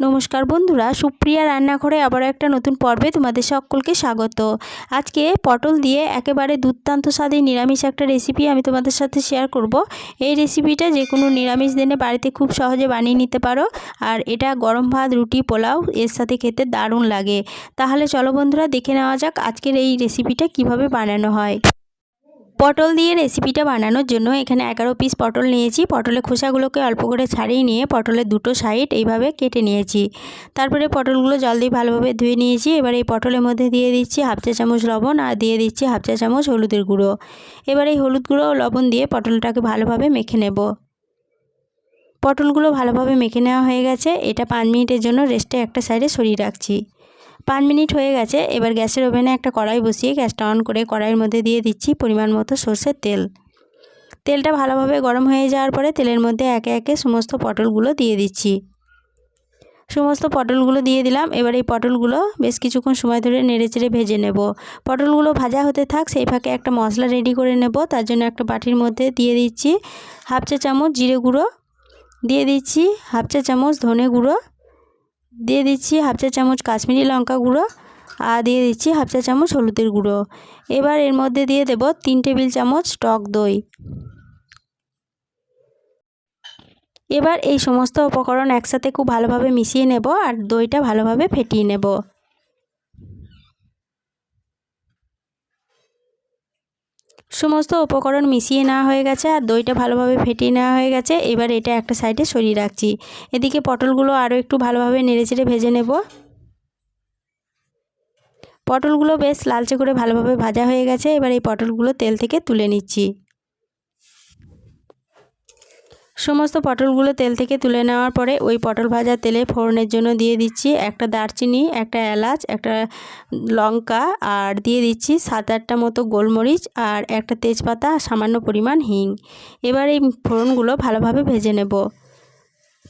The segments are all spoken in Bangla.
নমস্কার বন্ধুরা, সুপ্রিয়া রান্নাঘরে আবার একটা নতুন পর্বে তোমাদের সকলকে স্বাগত। আজকে পটল দিয়ে একেবারে দুর্দান্ত স্বাদে নিরামিষ একটা রেসিপি আমি তোমাদের সাথে শেয়ার করব। এই রেসিপিটা যে কোনো নিরামিষ দিনে বাড়িতে খুব সহজে বানিয়ে নিতে পারো। আর এটা গরম ভাত, রুটি, পোলাও, এর সাথে খেতে দারুণ লাগে। তাহলে চলো বন্ধুরা, দেখে নেওয়া যাক আজকের এই রেসিপিটা কীভাবে বানানো হয়। পটল দিয়ে রেসিপিটা বানানোর জন্য এখানে এগারো পিস পটল নিয়েছি। পটলের খোসাগুলোকে অল্প করে ছাড়িয়ে নিয়ে পটলের দুটো সাইড এইভাবে কেটে নিয়েছি। তারপরে পটলগুলো জল দিয়ে ভালোভাবে ধুয়ে নিয়েছি। এবার এই পটলের মধ্যে দিয়ে দিচ্ছি হাফ চা চামচ লবণ আর দিয়ে দিচ্ছি হাফ চা চামচ হলুদের গুঁড়ো। এবার এই হলুদ গুঁড়ো ও লবণ দিয়ে পটলটাকে ভালোভাবে মেখে নেব। পটলগুলো ভালোভাবে মেখে নেওয়া হয়ে গেছে। এটা পাঁচ মিনিটের জন্য রেস্টে একটা সাইডে সরিয়ে রাখছি। পাঁচ মিনিট হয়ে গেছে, এবার গ্যাসের ওভেনে একটা কড়াই বসিয়ে গ্যাসটা অন করে কড়াইয়ের মধ্যে দিয়ে দিচ্ছি পরিমাণ মতো সর্ষের তেল। তেলটা ভালোভাবে গরম হয়ে যাওয়ার পরে তেলের মধ্যে একে একে সমস্ত পটলগুলো দিয়ে দিচ্ছি। সমস্ত পটলগুলো দিয়ে দিলাম, এবার এই পটলগুলো বেশ কিছুক্ষণ সময় ধরে নেড়ে চেড়ে ভেজে নেব। পটলগুলো ভাজা হতে থাক, সেই ফাঁকে একটা মশলা রেডি করে নেব, তার জন্য একটা বাটির মধ্যে দিয়ে দিচ্ছি হাফ চা চামচ জিরে গুঁড়ো, দিয়ে দিচ্ছি হাফ চা চামচ ধনে গুঁড়ো দিয়ে দিচ্ছি হাফ চা চামচ কাশ্মীরি লঙ্কা গুঁড়ো আর দিয়ে দিচ্ছি হাফ চা চামচ হলুদের গুঁড়ো। এবার এর মধ্যে দিয়ে দেব তিন টেবিল চামচ টক দই। এবার এই সমস্ত উপকরণ একসাথে খুব ভালোভাবে মিশিয়ে নেব আর দইটা ভালোভাবে ফেটিয়ে নেব। সমস্ত উপকরণ মিশিয়ে নেওয়া হয়ে গেছে আর দইটা ভালোভাবে ফেটিয়ে নেওয়া হয়ে গেছে। এবার এটা একটা সাইডে সরিয়ে রাখছি। এদিকে পটলগুলো আরও একটু ভালোভাবে নেড়েচেড়ে ভেজে নেব। পটলগুলো বেশ লালচে করে ভালোভাবে ভাজা হয়ে গেছে। এবার এই পটলগুলো তেল থেকে তুলে নিচ্ছি। সমস্ত পটলগুলো তেল থেকে তুলে নেওয়ার পরে ওই পটল ভাজা তেলে ফোড়নের জন্য দিয়ে দিচ্ছি একটা দারচিনি, একটা এলাচ, একটা লঙ্কা আর দিয়ে দিচ্ছি সাত আটটা মতো গোলমরিচ আর একটা তেজপাতা, সামান্য পরিমাণ হিং। এবার এই ফোড়নগুলো ভালোভাবে ভেজে নেব।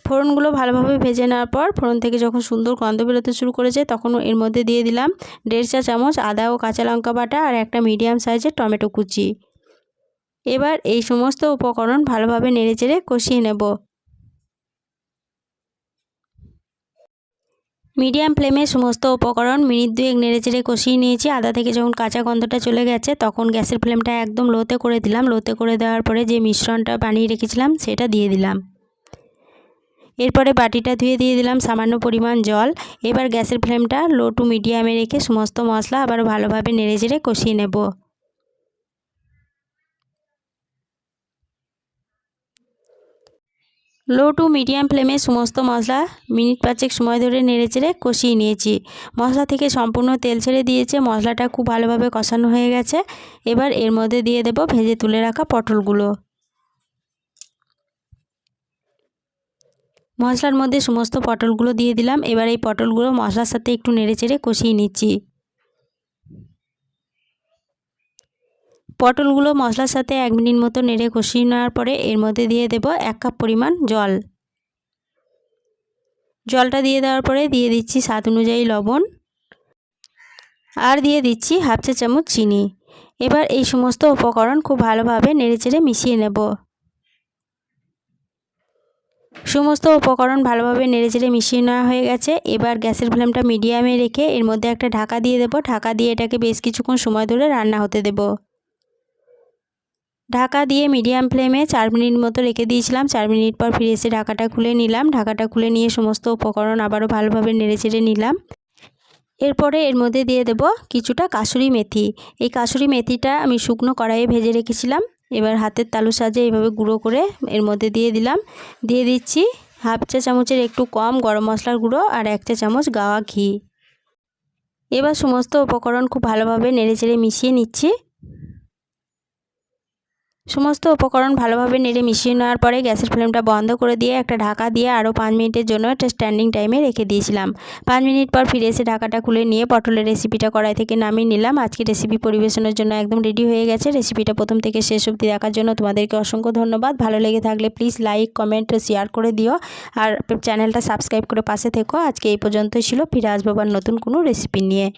ফোড়নগুলো ভালোভাবে ভেজে নেওয়ার পর ফোড়ন থেকে যখন সুন্দর গন্ধ বেরোতে শুরু করেছে তখন এর মধ্যে দিয়ে দিলাম দেড় চা চামচ আদা ও কাঁচা লঙ্কা বাটা আর একটা মিডিয়াম সাইজের টমেটো কুচি। এবার এই সমস্ত উপকরণ ভালোভাবে নেড়েচেড়ে কষিয়ে নেব। মিডিয়াম ফ্লেমে সমস্ত উপকরণ মিনিট দুয়েক নেড়েচেড়ে কষিয়ে নিয়েছি। আদা থেকে যখন কাঁচা গন্ধটা চলে গেছে, তখন গ্যাসের ফ্লেমটা একদম লোতে করে দিলাম। লোতে করে দেওয়ার পরে যে মিশ্রণটা বানিয়ে রেখেছিলাম, সেটা দিয়ে দিলাম। এরপরে বাটিটা ধুয়ে দিয়ে দিলাম সামান্য পরিমাণ জল। এবার গ্যাসের ফ্লেমটা লো টু মিডিয়ামে রেখে সমস্ত মশলা আবার ভালোভাবে নেড়েচেড়ে কষিয়ে নেব। লো টু মিডিয়াম ফ্লেমে সমস্ত মশলা মিনিট পাঁচেক সময় ধরে নেড়ে চেড়ে কষিয়ে নিয়েছি। মশলা থেকে সম্পূর্ণ তেল ছেড়ে দিয়েছে, মশলাটা খুব ভালোভাবে কষানো হয়ে গেছে। এবার এর মধ্যে দিয়ে দেব ভেজে তুলে রাখা পটলগুলো। মশলার মধ্যে সমস্ত পটলগুলো দিয়ে দিলাম। এবার এই পটলগুলো মশলার সাথে একটু নেড়ে চেড়ে কষিয়ে নিচ্ছি। পটলগুলো মশলার সাথে এক মিনিট মতো নেড়ে কষিয়ে নেওয়ার পরে এর মধ্যে দিয়ে দেব এক কাপ পরিমাণ জল। জলটা দিয়ে দেওয়ার পরে দিয়ে দিচ্ছি স্বাদ অনুযায়ী লবণ। আর দিয়ে দিচ্ছি হাফ চা চামচ চিনি। এবার এই সমস্ত উপকরণ খুব ভালোভাবে নেড়েচেড়ে মিশিয়ে নেব। সমস্ত উপকরণ ভালোভাবে নেড়েচেড়ে মিশিয়ে নেওয়া হয়ে গেছে। এবার গ্যাসের ফ্লেমটা মিডিয়ামে রেখে এর মধ্যে একটা ঢাকা দিয়ে দেবো। ঢাকা দিয়ে এটাকে বেশ কিছুক্ষণ সময় ধরে রান্না হতে দেবো। ঢাকা দিয়ে মিডিয়াম ফ্লেমে চার মিনিট মতো রেখে দিয়েছিলাম। চার মিনিট পর ফিরে এসে ঢাকাটা খুলে নিলাম। ঢাকাটা খুলে নিয়ে সমস্ত উপকরণ আবারও ভালোভাবে নেড়ে চেড়ে নিলাম। এরপরে এর মধ্যে দিয়ে দেব কিছুটা কাসুরি মেথি। এই কাসুরি মেথিটা আমি শুকনো কড়াইয়ে ভেজে রেখেছিলাম। এবার হাতের তালু সাজে এইভাবে গুঁড়ো করে এর মধ্যে দিয়ে দিলাম। দিয়ে দিচ্ছি হাফ চা চামচের একটু কম গরম মশলার গুঁড়ো আর এক চা চামচ গাওয়া ঘি। এবার সমস্ত উপকরণ খুব ভালোভাবে নেড়ে চেড়ে মিশিয়ে নিচ্ছি। সমস্ত উপকরণ ভালোভাবে নেড়ে মিশিয়ে নেওয়ার পরে গ্যাসের ফ্লেমটা বন্ধ করে দিয়ে একটা ঢাকা দিয়ে আরও পাঁচ মিনিটের জন্য একটা স্ট্যান্ডিং টাইমে রেখে দিয়েছিলাম। পাঁচ মিনিট পর ফিরে এসে ঢাকাটা খুলে নিয়ে পটলের রেসিপিটা কড়াই থেকে নামিয়ে নিলাম। আজকে রেসিপি পরিবেশনের জন্য একদম রেডি হয়ে গেছে। রেসিপিটা প্রথম থেকে শেষ অবধি দেখার জন্য তোমাদেরকে অসংখ্য ধন্যবাদ। ভালো লেগে থাকলে প্লিজ লাইক কমেন্ট শেয়ার করে দিও। আর চ্যানেলটা সাবস্ক্রাইব করে পাশে থেকো। আজকে এই পর্যন্তই ছিল। ফিরে আসব আবার নতুন কোনো রেসিপি নিয়ে।